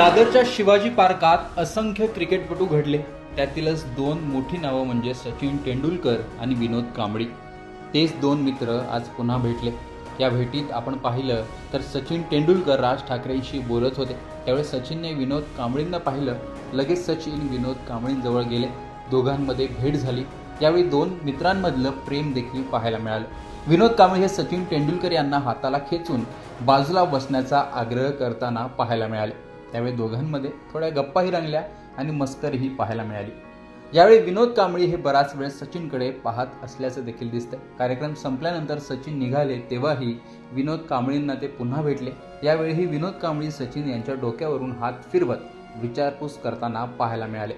दादरच्या शिवाजी पार्कात असंख्य क्रिकेटपटू घडले. त्यातीलच दोन मोठी नावं म्हणजे सचिन तेंडुलकर आणि विनोद कांबळी. तेच दोन मित्र आज पुन्हा भेटले. या भेटीत आपण पाहिलं तर सचिन तेंडुलकर राज ठाकरेंशी बोलत होते. त्यावेळी सचिनने विनोद कांबळींना पाहिलं. लगेच सचिन विनोद कांबळींजवळ गेले. दोघांमध्ये भेट झाली. यावेळी दोन मित्रांमधलं प्रेम देखील पाहायला मिळालं. विनोद कांबळे हे सचिन तेंडुलकर यांना हाताला खेचून बाजूला बसण्याचा आग्रह करताना पाहायला मिळाले. त्यावेळी दोघांमध्ये थोड्या गप्पाही रंगल्या आणि मस्करीही पाहायला मिळाली. यावेळी विनोद कांबळी हे बराच वेळ सचिनकडे पाहत असल्याचं देखील दिसतं कार्यक्रम संपल्यानंतर सचिन निघाले तेव्हाही विनोद कांबळींना ते पुन्हा भेटले. यावेळीही विनोद कांबळी सचिन यांच्या डोक्यावरून हात फिरवत विचारपूस करताना पाहायला मिळाले.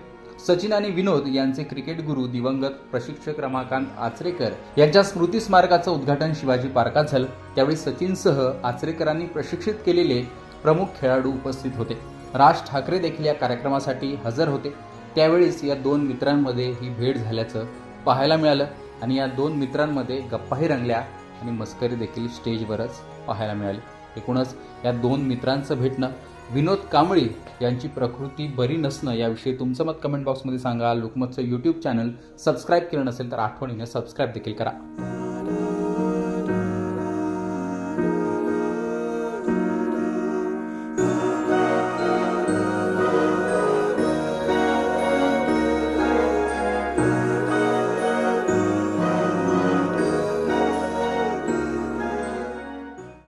सचिन आणि विनोद यांचे क्रिकेट गुरु दिवंगत प्रशिक्षक रमाकांत आचरेकर यांच्या स्मृती स्मारकाचं उद्घाटन शिवाजी पार्कात झालं. त्यावेळी सचिनसह आचरेकरांनी प्रशिक्षित केलेले प्रमुख खेळाडू उपस्थित होते. राज ठाकरे देखील या कार्यक्रमासाठी हजर होते. त्यावेळीच या दोन मित्रांमध्ये ही भेट झाल्याचं पाहायला मिळालं आणि या दोन मित्रांमध्ये गप्पाही रंगल्या आणि मस्करी देखील स्टेजवरच पाहायला मिळाली. एकूणच या दोन मित्रांचं भेटणं विनोद कांबळी यांची प्रकृती बरी नसणं याविषयी तुमचं मत कमेंट बॉक्समध्ये सांगा. लोकमतचं यूट्यूब चॅनल सबस्क्राईब केलं नसेल तर आठवणीने सबस्क्राईब देखील करा.